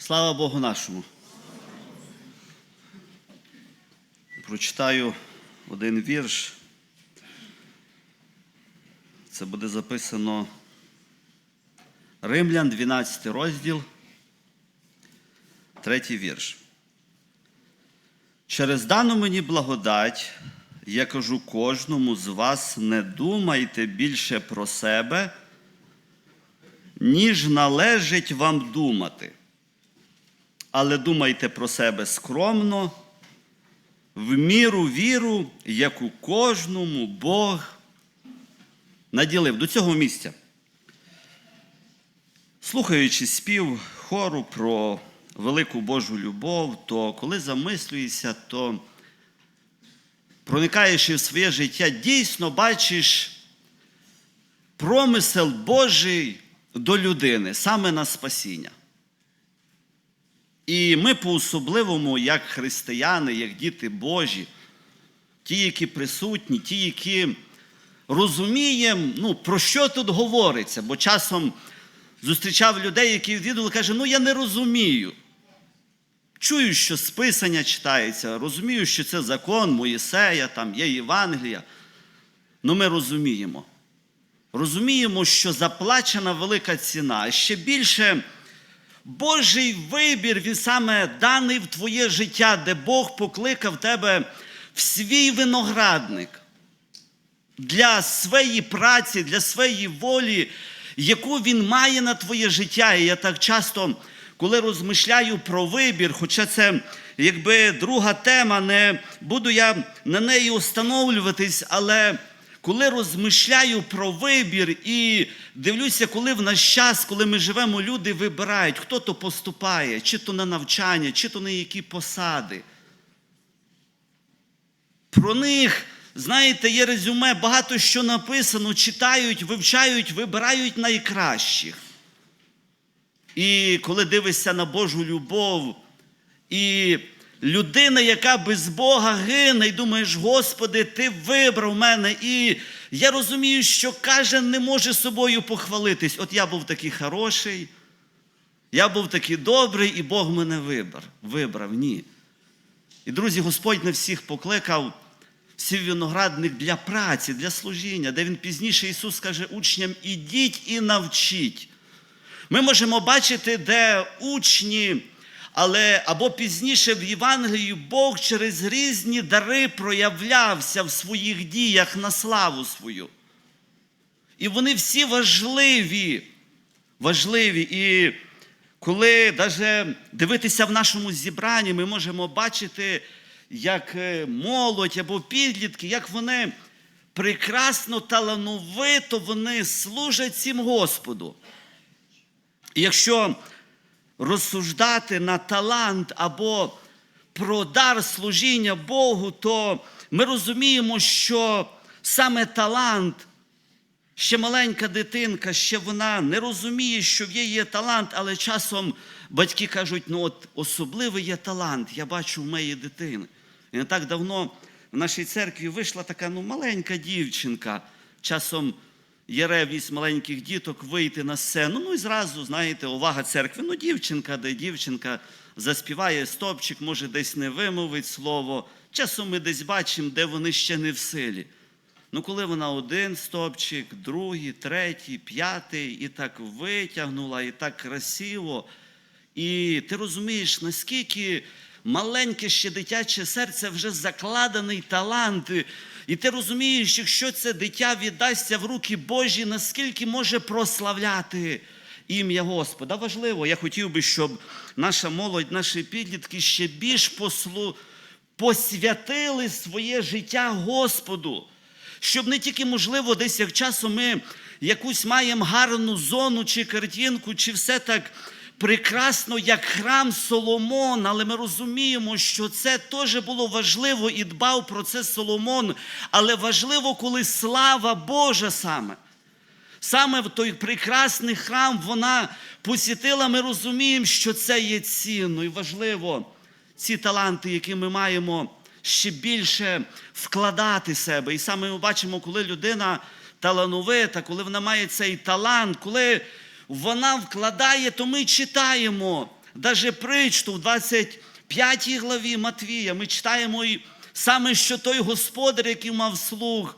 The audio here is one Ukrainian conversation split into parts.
Слава Богу нашому. Прочитаю один вірш. Це буде записано Римлян, 12 розділ, третій вірш. Через дану мені благодать, я кажу кожному з вас, не думайте більше про себе, ніж належить вам думати. Але думайте про себе скромно, в міру віру, яку кожному Бог наділив до цього місця. Слухаючи спів хору про велику Божу любов, то коли замислюєшся, то проникаючи в своє життя, дійсно бачиш промисел Божий до людини, саме на спасіння. І ми по-особливому, як християни, як діти Божі, ті, які присутні, ті, які розуміємо, ну, про що тут говориться, бо часом зустрічав людей, які відвідували, каже, ну я не розумію. Чую, що списання читається, розумію, що це закон Моїсея, там є Євангелія. Ну ми розуміємо. Розуміємо, що заплачена велика ціна. Ще більше Божий вибір, він саме даний в твоє життя, де Бог покликав тебе в свій виноградник для своєї праці, для своєї волі, яку він має на твоє життя. І я так часто, коли розмишляю про вибір, хоча це якби друга тема, не буду я на неї установлюватись, але коли розмишляю про вибір і дивлюся, коли в наш час, коли ми живемо, люди вибирають, хто то поступає, чи то на навчання, чи то на які посади. Про них, знаєте, є резюме, багато що написано, читають, вивчають, вибирають найкращих. І коли дивишся на Божу любов, і людина, яка без Бога гине, і думаєш, Господи, Ти вибрав мене. І я розумію, що кожен не може собою похвалитись. От я був такий хороший, я був такий добрий, і Бог мене вибрав. Вибрав, ні. І, друзі, Господь не всіх покликав всі виноградник для праці, для служіння, де Він пізніше Ісус каже учням: ідіть і навчіть. Ми можемо бачити, де учні, але або пізніше в Євангелії Бог через різні дари проявлявся в своїх діях на славу свою. І вони всі важливі, важливі. І коли навіть дивитися в нашому зібранні, ми можемо бачити, як е, молодь або підлітки, як вони прекрасно, талановито вони служать цим Господу. І якщо розсуждати на талант або про дар служіння Богу, то ми розуміємо, що саме талант, ще маленька дитинка, ще вона не розуміє, що в її є талант, але часом батьки кажуть, ну от особливий є талант, я бачу в моєї дитини. І не так давно в нашій церкві вийшла така ну, маленька дівчинка, часом є ревність маленьких діток вийти на сцену. Ну і зразу, знаєте, увага церкви. Ну, дівчинка, де дівчинка заспіває стопчик, може десь не вимовить слово. Часом ми десь бачимо, де вони ще не в силі. Ну, коли вона один стопчик, другий, третій, п'ятий, і так витягнула, і так красиво. І ти розумієш, наскільки маленьке ще дитяче серце вже закладений талант. І ти розумієш, якщо це дитя віддасться в руки Божі, наскільки може прославляти ім'я Господа. Важливо, я хотів би, щоб наша молодь, наші підлітки ще більш послу... посвятили своє життя Господу. Щоб не тільки, можливо, десь як часом ми якусь маємо гарну зону чи картинку, чи все так прекрасно, як храм Соломон, але ми розуміємо, що це теж було важливо і дбав про це Соломон. Але важливо, коли слава Божа саме. Саме в той прекрасний храм вона посітила, ми розуміємо, що це є цінно і важливо ці таланти, які ми маємо ще більше вкладати себе. І саме ми бачимо, коли людина талановита, коли вона має цей талант, коли вона вкладає, то ми читаємо даже притчу в 25 главі Матвія. Ми читаємо і саме, що той господар, який мав слуг,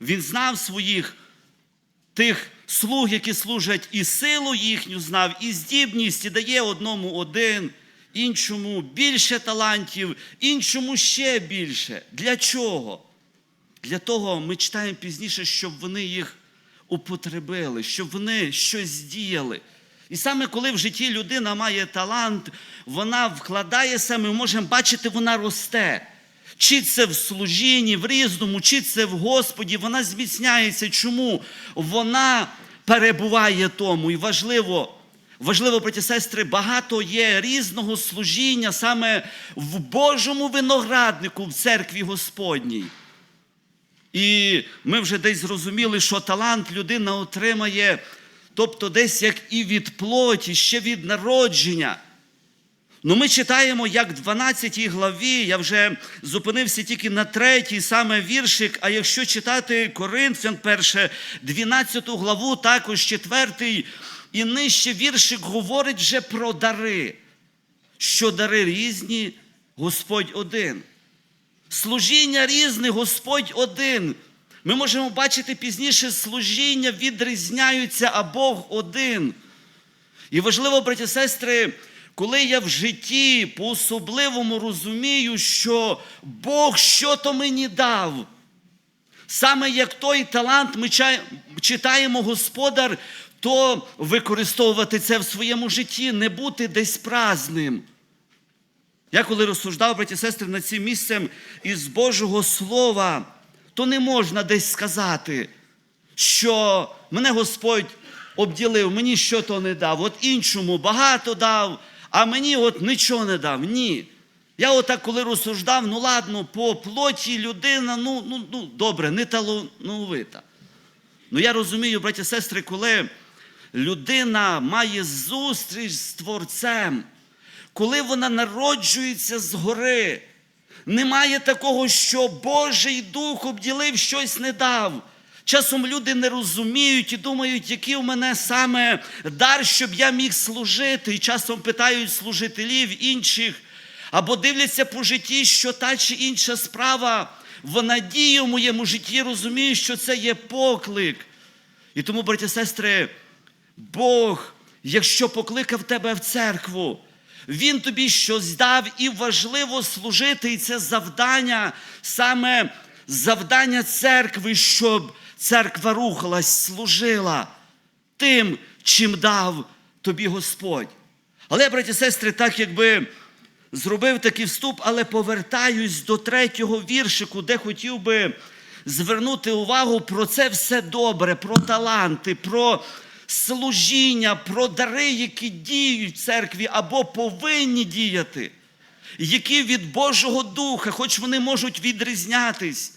він знав своїх тих слуг, які служать, і силу їхню знав, і здібність, і дає одному один, іншому більше талантів, іншому ще більше. Для чого? Для того ми читаємо пізніше, щоб вони їх употребили, щоб вони щось діяли. І саме коли в житті людина має талант, вона вкладає саме, ми можемо бачити, вона росте. Чи це в служінні, в різному, чи це в Господі, вона зміцняється. Чому? Вона перебуває тому. І важливо, важливо, браті сестри, багато є різного служіння саме в Божому винограднику, в церкві Господній. І ми вже десь зрозуміли, що талант людина отримає, тобто десь як і від плоті, ще від народження. Ну, ми читаємо, як в 12 главі, я вже зупинився тільки на третій саме віршик, а якщо читати Коринфян перше, 12 главу, також четвертий і нижче віршик говорить вже про дари, що дари різні, Господь один. Служіння різне, Господь один. Ми можемо бачити пізніше, служіння відрізняються, а Бог один. І важливо, браті сестри, коли я в житті по-особливому розумію, що Бог що-то мені дав. Саме як той талант ми читаємо Господар, то використовувати це в своєму житті, не бути десь празним. Я коли розсуждав, браті і сестри, над цим місцем із Божого Слова, то не можна десь сказати, що мене Господь обділив, мені що то не дав, от іншому багато дав, а мені от нічого не дав. Ні. Я отак, коли розсуждав, ну ладно, по плоті людина, ну, ну, ну добре, не талановита. Ну я розумію, браті і сестри, коли людина має зустріч з Творцем, коли вона народжується згори, немає такого, що Божий Дух обділив щось не дав. Часом люди не розуміють і думають, який у мене саме дар, щоб я міг служити. І часом питають служителів інших, або дивляться по житті, що та чи інша справа вона діє в моєму житті, розуміють, що це є поклик. І тому, браті сестри, Бог, якщо покликав тебе в церкву, Він тобі щось дав і важливо служити, і це завдання, саме завдання церкви, щоб церква рухалась, служила тим, чим дав тобі Господь. Але, браті сестри, так якби зробив такий вступ, але повертаюсь до третього віршику, де хотів би звернути увагу про це все добре, про таланти, про служіння, про дари, які діють в церкві або повинні діяти, які від Божого Духа, хоч вони можуть відрізнятись.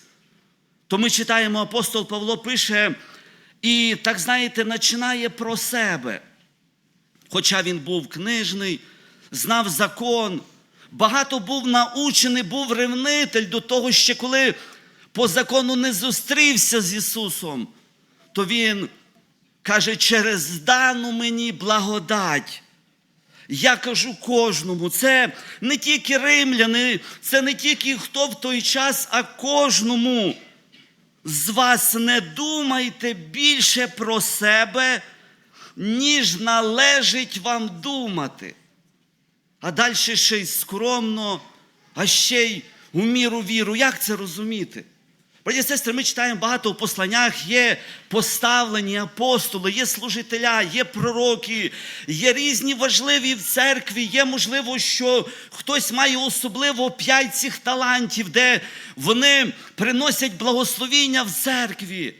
То ми читаємо, апостол Павло пише, і, так знаєте, починає про себе. Хоча він був книжний, знав закон, багато був научений, був ревнитель до того, ще коли по закону не зустрівся з Ісусом, то Він каже, через дану мені благодать. Я кажу кожному, це не тільки римляни, це не тільки хто в той час, а кожному з вас не думайте більше про себе, ніж належить вам думати. А далі ще й скромно, а ще й у міру віру. Як це розуміти? Браті і сестри, ми читаємо багато в посланнях, є поставлені апостоли, є служителя, є пророки, є різні важливі в церкві, є можливо, що хтось має особливо п'ять цих талантів, де вони приносять благословіння в церкві.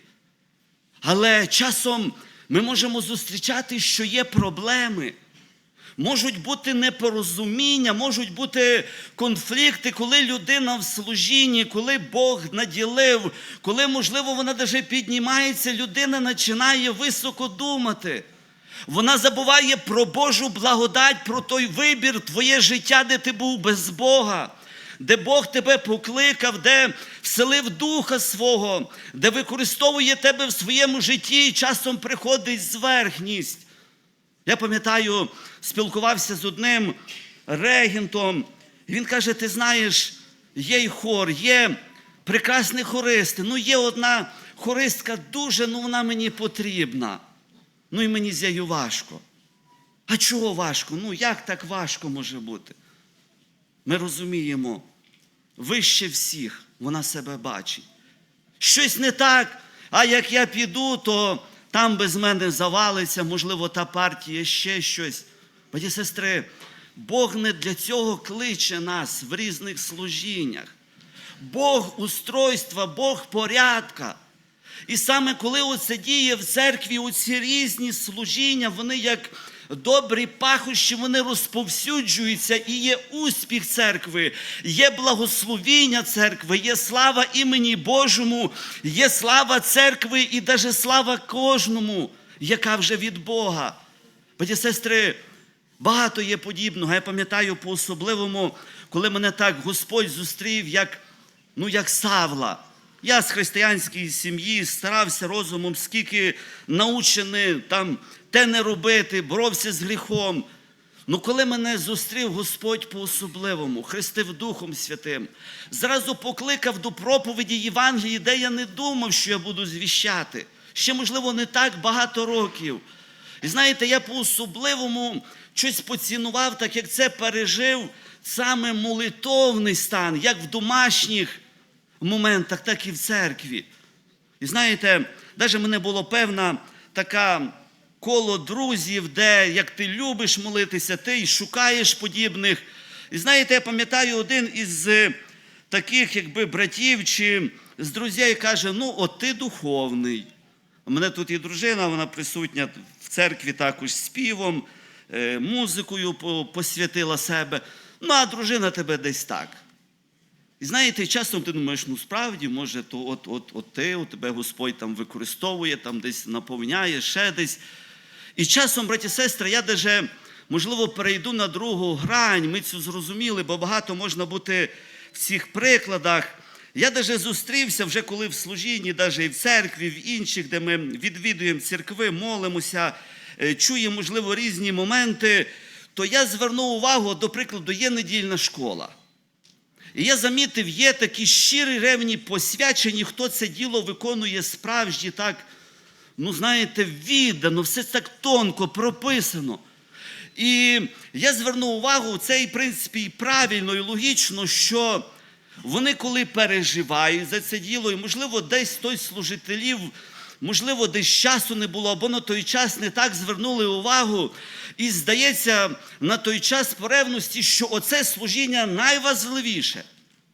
Але часом ми можемо зустрічати, що є проблеми. Можуть бути непорозуміння, можуть бути конфлікти, коли людина в служінні, коли Бог наділив, коли, можливо, вона даже піднімається, людина починає високо думати. Вона забуває про Божу благодать, про той вибір, твоє життя, де ти був без Бога, де Бог тебе покликав, де вселив духа свого, де використовує тебе в своєму житті і часом приходить зверхність. Я пам'ятаю, спілкувався з одним регентом, і він каже: ти знаєш, є й хор, є прекрасні хористи. Ну, є одна хористка дуже, ну вона мені потрібна. Ну і мені з нею важко. А чого важко? Ну як так важко може бути? Ми розуміємо, вище всіх вона себе бачить. Щось не так, а як я піду, то там без мене завалиться, можливо, та партія, ще щось. Баті сестри, Бог не для цього кличе нас в різних служіннях. Бог устройства, Бог порядка. І саме коли оце діє в церкві, оці різні служіння, вони як добрі пахощі, вони розповсюджуються, і є успіх церкви, є благословіння церкви, є слава імені Божому, є слава церкви і навіть слава кожному, яка вже від Бога. Баті сестри, багато є подібного. Я пам'ятаю по-особливому, коли мене так Господь зустрів, як, ну, як Савла. Я з християнської сім'ї старався розумом, скільки научений там те не робити, боровся з гріхом. Ну, коли мене зустрів Господь по-особливому, хрестив Духом Святим, зразу покликав до проповіді Євангелії, де я не думав, що я буду звіщати. Ще, можливо, не так багато років. І знаєте, я по-особливому щось поцінував, так як це пережив саме молитовний стан, як в домашніх моментах, так і в церкві. І знаєте, навіть мене було певна така коло друзів, де як ти любиш молитися, ти й шукаєш подібних. І знаєте, я пам'ятаю один із е, таких, якби братів чи з друзів каже: ну, от ти духовний. У мене тут і дружина, вона присутня в церкві також співом, е, музикою посвятила себе. Ну, а дружина тебе десь так. І знаєте, часом ти думаєш, ну справді, може, то от, от, от ти, от тебе Господь там використовує, там десь наповняє, ще десь. І часом, браті і сестри, я даже, можливо, перейду на другу грань, ми це зрозуміли, бо багато можна бути в цих прикладах. Я даже зустрівся вже коли в служінні, навіть і в церкві, в інших, де ми відвідуємо церкви, молимося, е, чуємо, можливо, різні моменти, то я звернув увагу, до прикладу, є недільна школа. І я замітив, є такі щирі ревні посвячені, хто це діло виконує справжні так, ну знаєте, віддано, все так тонко прописано. І я звернув увагу, це і в принципі і правильно, і логічно, що вони коли переживають за це діло, і, можливо, десь той служителів, можливо, десь часу не було, або на той час не так звернули увагу. І здається, на той час по ревності, що оце служіння найважливіше.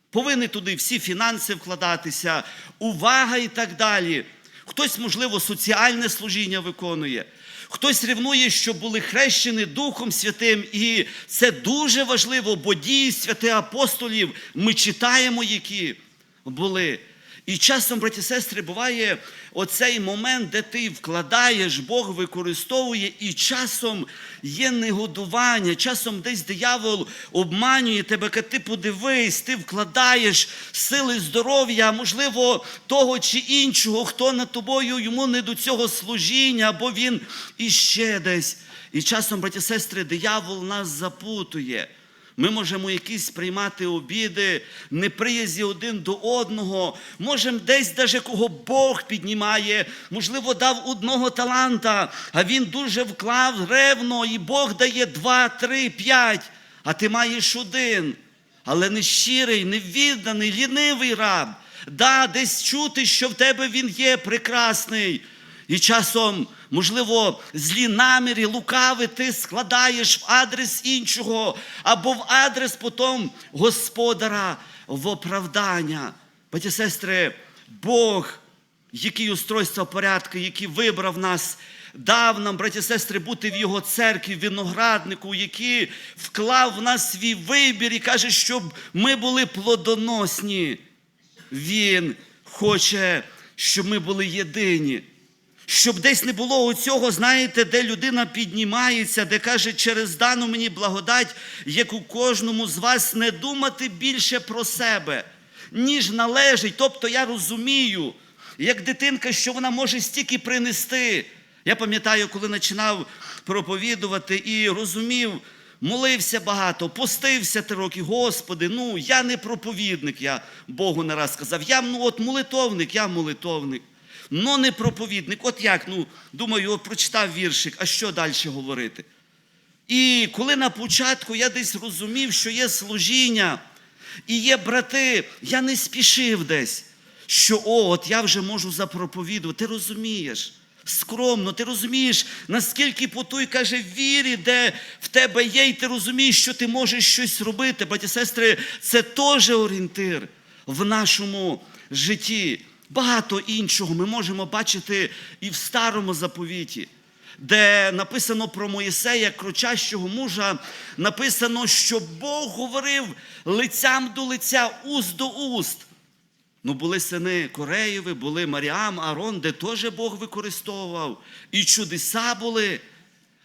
Повинні туди всі фінанси вкладатися, увага і так далі. Хтось, можливо, соціальне служіння виконує, хтось ревнує, щоб були хрещені Духом Святим. І це дуже важливо, бо дії святих апостолів ми читаємо, які були. І часом, браті сестри, буває оцей момент, де ти вкладаєш, Бог використовує, і часом є негодування, часом десь диявол обманює тебе, каже, ти подивись, ти вкладаєш сили здоров'я, можливо, того чи іншого, хто над тобою йому не до цього служіння, або він іще десь. І часом, браті сестри, диявол нас запутує. Ми можемо якісь приймати обіди, неприязі один до одного. Можемо десь, даже кого Бог піднімає, можливо, дав одного таланта, а він дуже вклав ревно, і Бог дає два, три, п'ять, а ти маєш один. Але не щирий, невідданий, лінивий раб. Да, десь чути, що в тебе він є прекрасний. І часом, можливо, злі наміри, лукави ти складаєш в адрес іншого, або в адрес потім Господара в оправдання. Баті сестри, Бог, який устройство порядку, який вибрав нас, дав нам, браті сестри, бути в Його церкві, винограднику, який вклав в нас свій вибір і каже, щоб ми були плодоносні. Він хоче, щоб ми були єдині. Щоб десь не було оцього, знаєте, де людина піднімається, де каже, через дану мені благодать, як у кожному з вас не думати більше про себе, ніж належить. Тобто я розумію, як дитинка, що вона може стільки принести. Я пам'ятаю, коли починав проповідувати і розумів, молився багато, постився три роки. Господи, ну я не проповідник, я Богу не раз сказав. Я ну, от молитовник, я молитовник. Но не проповідник. От як, ну, думаю, от прочитав віршик, а що далі говорити? І коли на початку я десь розумів, що є служіння, і є брати, я не спішив десь, що о, от я вже можу запроповідувати. Ти розумієш? Скромно, ти розумієш, наскільки по той каже вірі, де в тебе є, і ти розумієш, що ти можеш щось робити. Браті сестри, це теж орієнтир в нашому житті. Багато іншого ми можемо бачити і в старому заповіті де написано про Моїсея, кричащого мужа, написано, що Бог говорив лицям до лиця, уст до уст. Ну, були сини Кореєви, були Маріам, Арон, де теж Бог використовував, і чудеса були.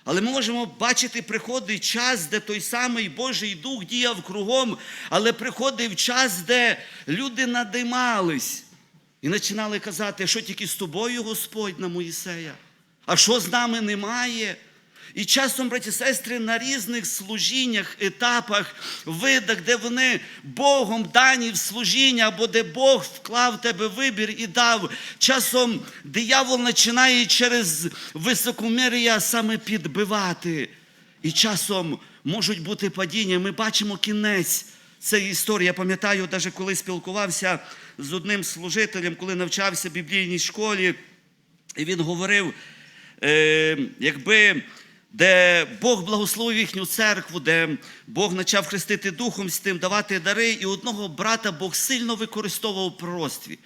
Але ми можемо бачити, приходить час, де той самий Божий Дух діяв кругом, але приходив час, де люди надимались і починали казати, що тільки з тобою, Господь на Моїсея. А що з нами немає? І часом, браті і сестри, на різних служіннях, етапах, видах, де вони Богом дані в служіння, або де Бог вклав тебе вибір і дав. Часом диявол починає через високомір'я саме підбивати. І часом можуть бути падіння. Ми бачимо кінець цієї історії. Я пам'ятаю, навіть коли спілкувався з одним служителем, коли навчався в біблійній школі, і він говорив, е, якби де Бог благословив їхню церкву, де Бог почав хрестити Духом з тим, давати дари, і одного брата Бог сильно використовував в пророцтві.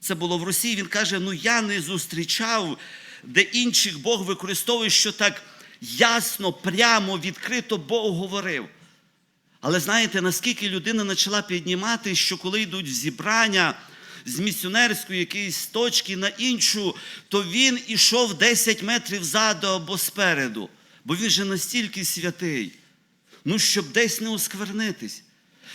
Це було в Росії. Він каже: ну я не зустрічав, де інших Бог використовує, що так ясно, прямо, відкрито Бог говорив. Але знаєте, наскільки людина почала піднімати, що коли йдуть в зібрання з місіонерської якоїсь точки на іншу, то він ішов 10 метрів ззаду або спереду, бо він же настільки святий, ну, щоб десь не осквернитись.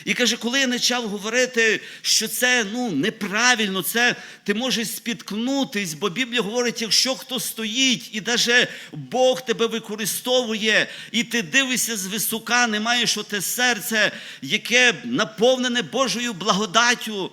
І каже, коли я почав говорити, що це ну, неправильно, це ти можеш спіткнутись, бо Біблія говорить, якщо хто стоїть, і навіть Бог тебе використовує, і ти дивишся з висока, не маєш оте серце, яке наповнене Божою благодаттю,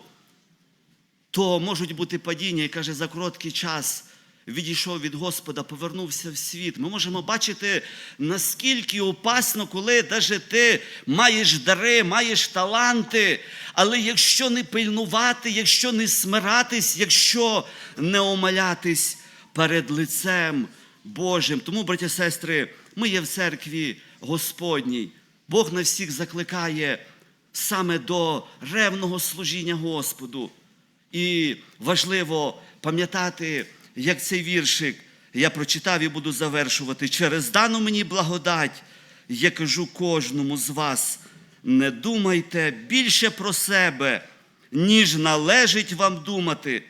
то можуть бути падіння, і каже, за короткий час відійшов від Господа, повернувся в світ. Ми можемо бачити, наскільки опасно, коли навіть ти маєш дари, маєш таланти, але якщо не пильнувати, якщо не смиратись, якщо не омалятись перед лицем Божим. Тому, браті сестри, ми є в церкві Господній. Бог на всіх закликає саме до ревного служіння Господу. І важливо пам'ятати, як цей віршик я прочитав і буду завершувати. Через дану мені благодать, я кажу кожному з вас, не думайте більше про себе, ніж належить вам думати,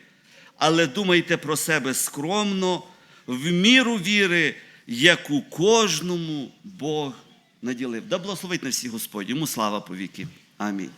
але думайте про себе скромно, в міру віри, яку кожному Бог наділив. Да благословить на всі Господь, йому слава повіки. Амінь.